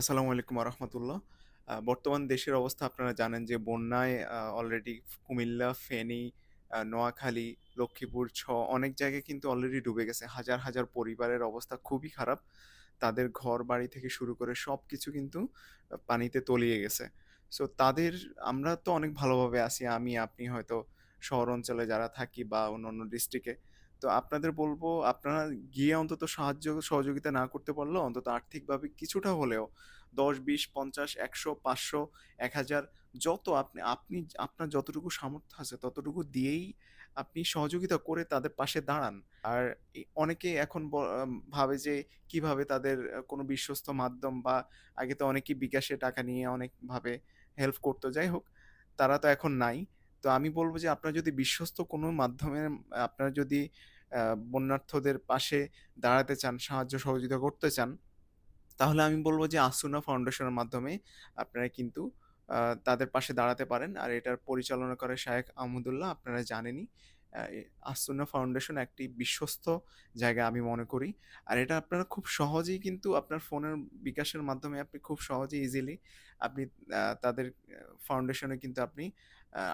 আসসালামু আলাইকুম রহমতুল্লাহ বর্তমান দেশের অবস্থা আপনারা জানেন যে বন্যায় অলরেডি কুমিল্লা, ফেনী নোয়াখালী, লক্ষ্মীপুর, ছ, অনেক জায়গায় কিন্তু অলরেডি ডুবে গেছে। হাজার হাজার পরিবারের অবস্থা খুবই খারাপ। তাদের ঘর বাড়ি থেকে শুরু করে সব কিছু কিন্তু পানিতে তলিয়ে গেছে। সো তাদের, আমরা তো অনেক ভালোভাবে আছি। আমি, আপনি হয়তো শহর অঞ্চলে যারা থাকি বা অন্য অন্য ডিস্ট্রিক্টে তো আপনাদের বলব, আপনারা গিয়ে অন্তত সাহায্য সহযোগিতা না করতে পারলেও অন্তত আর্থিকভাবে কিছুটা হলেও দশ, বিশ, পঞ্চাশ, একশো, পাঁচশো, এক হাজার যত আপনি আপনি আপনার যতটুকু সামর্থ্য আছে ততটুকু দিয়েই আপনি সহযোগিতা করে তাদের পাশে দাঁড়ান। আর অনেকে এখন ভাবে যে কীভাবে তাদের কোনো বিশ্বস্ত মাধ্যম বা আগে তো অনেকেই বিকাশে টাকা নিয়ে অনেকভাবে হেল্প করতো। যাই হোক, তারা তো এখন নাই। তো আমি বলব যে, আপনার যদি বিশ্বস্ত কোনো মাধ্যমে আপনারা যদি বন্যার্থদের পাশে দাঁড়াতে চান, সাহায্য সহযোগিতা করতে চান, তাহলে আমি বলব যে আসুনা ফাউন্ডেশনের মাধ্যমে আপনারা কিন্তু তাদের পাশে দাঁড়াতে পারেন। আর এটার পরিচালনা করে শায়েক আহমদুল্লাহ, আপনারা জানেনই। আহ, আসুনা ফাউন্ডেশন একটি বিশ্বস্ত জায়গা আমি মনে করি। আর এটা আপনারা খুব সহজেই কিন্তু আপনার ফোনের বিকাশের মাধ্যমে আপনি খুব সহজেই ইজিলি আপনি তাদের ফাউন্ডেশনে কিন্তু আপনি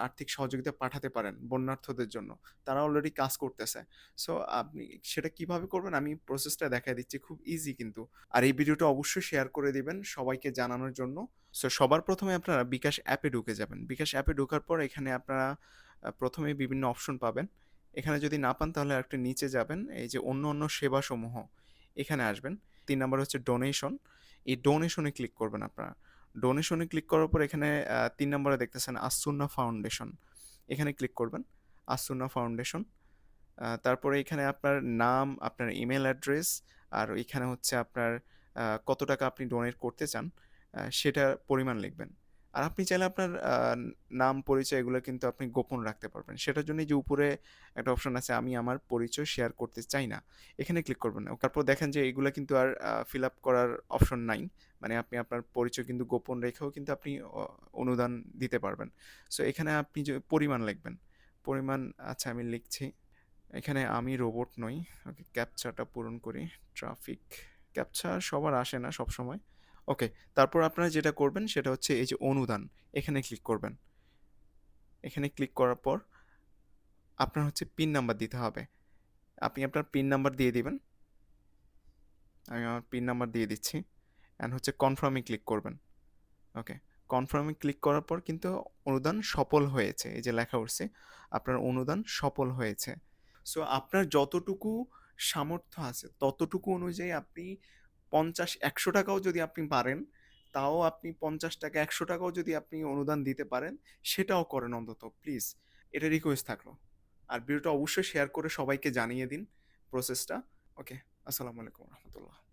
আর্থিক সহযোগিতা পাঠাতে পারেন বন্যার্থদের জন্য। তারা অলরেডি কাজ করতেছে। সো আপনি সেটা কীভাবে করবেন আমি প্রসেসটা দেখাই দিচ্ছি খুব ইজি কিন্তু। আর এই ভিডিওটা অবশ্যই শেয়ার করে দিবেন সবাইকে জানানোর জন্য। সো সবার প্রথমে আপনারা বিকাশ অ্যাপে ঢুকে যাবেন। বিকাশ অ্যাপে ঢোকার পর এখানে আপনারা প্রথমে বিভিন্ন অপশন পাবেন। এখানে যদি না পান তাহলে একটা নিচে যাবেন, এই যে অন্য অন্য সেবাসমূহ এখানে আসবেন। তিন নাম্বার হচ্ছে ডোনেশন এই ডোনেশনে ক্লিক করবেন আপনারা। ডোনেশনে ক্লিক করার পর এখানে তিন নম্বরে দেখতেছেন আসুন্না ফাউন্ডেশন এখানে ক্লিক করবেন আসুন্না ফাউন্ডেশন তারপরে এখানে আপনার নাম, আপনার ইমেল অ্যাড্রেস আর এখানে হচ্ছে আপনার কত টাকা আপনি ডোনেট করতে চান সেটার পরিমাণ লিখবেন। আর আপনি চাইলে আপনার নাম, পরিচয় এগুলো কিন্তু আপনি গোপন রাখতে পারবেন। সেটার জন্য যে উপরে একটা অপশন আছে, আমি আমার পরিচয় শেয়ার করতে চাই না, এখানে ক্লিক করবেন তারপর দেখেন যে এগুলো কিন্তু আর ফিল আপ করার অপশন নাই। মানে আপনি আপনার পরিচয় কিন্তু গোপন রেখেও কিন্তু আপনি অনুদান দিতে পারবেন। সো এখানে আপনি যে পরিমাণ লিখবেন। পরিমাণ আচ্ছা আমি লিখছি। এখানে আমি রোবট নই। ওকে ক্যাপচাটা পূরণ করি। ট্রাফিক ক্যাপচা সবার আসে না সব সময় ওকে তারপর আপনারা যেটা করবেন সেটা হচ্ছে এই যে অনুদান, এখানে ক্লিক করবেন। এখানে ক্লিক করার পর আপনার হচ্ছে পিন নাম্বার দিতে হবে। আপনি আপনার পিন নাম্বার দিয়ে দিবেন। আমি আমার পিন নাম্বার দিয়ে দিচ্ছি। অ্যান্ড হচ্ছে কনফার্মে ক্লিক করবেন। ওকে কনফার্মে ক্লিক করার পর কিন্তু অনুদান সফল হয়েছে। এই যে লেখা উঠছে, আপনার অনুদান সফল হয়েছে। সো আপনার যতটুকু সামর্থ্য আছে, ততটুকু অনুযায়ী আপনি পঞ্চাশ একশো টাকাও যদি আপনি পারেন, তাও আপনি পঞ্চাশ টাকা একশো টাকাও যদি আপনি অনুদান দিতে পারেন, সেটাও করেন অন্তত প্লিজ এটা রিকোয়েস্ট থাকল। আর ভিডিওটা অবশ্যই শেয়ার করে সবাইকে জানিয়ে দিন প্রসেসটা ওকে আসসালামু আলাইকুম রহমতুল্লাহ।